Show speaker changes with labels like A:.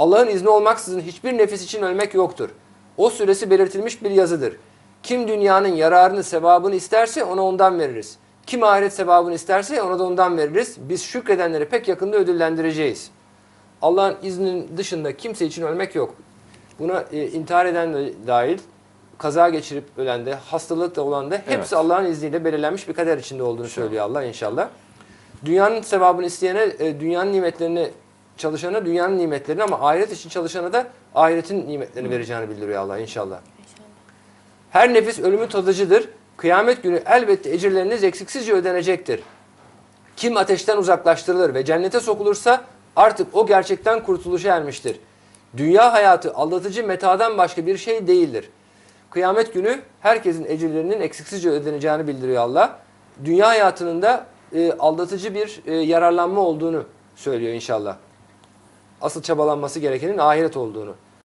A: Allah'ın izni olmaksızın hiçbir nefis için ölmek yoktur. O süresi belirtilmiş bir yazıdır. Kim dünyanın yararını, sevabını isterse ona ondan veririz. Kim ahiret sevabını isterse ona da ondan veririz. Biz şükredenleri pek yakında ödüllendireceğiz. Allah'ın izninin dışında kimse için ölmek yok. Buna e, intihar eden de dahil, kaza geçirip ölen de, hastalıkta olan da hepsi
B: Evet.
A: Allah'ın izniyle belirlenmiş bir kader içinde olduğunu söylüyor Allah inşallah. Dünyanın sevabını isteyene, e, dünyanın nimetlerini çalışana dünyanın nimetlerini ama ahiret için çalışana da ahiretin nimetlerini vereceğini bildiriyor Allah inşallah. Her nefis ölümü tadıcıdır. Kıyamet günü elbette ecirleriniz eksiksizce ödenecektir. Kim ateşten uzaklaştırılır ve cennete sokulursa artık o gerçekten kurtuluşa ermiştir. Dünya hayatı aldatıcı metadan başka bir şey değildir. Kıyamet günü herkesin ecirlerinin eksiksizce ödeneceğini bildiriyor Allah. Dünya hayatının da e, aldatıcı bir e, yararlanma olduğunu söylüyor inşallah. Asıl çabalanması gerekenin ahiret olduğunu.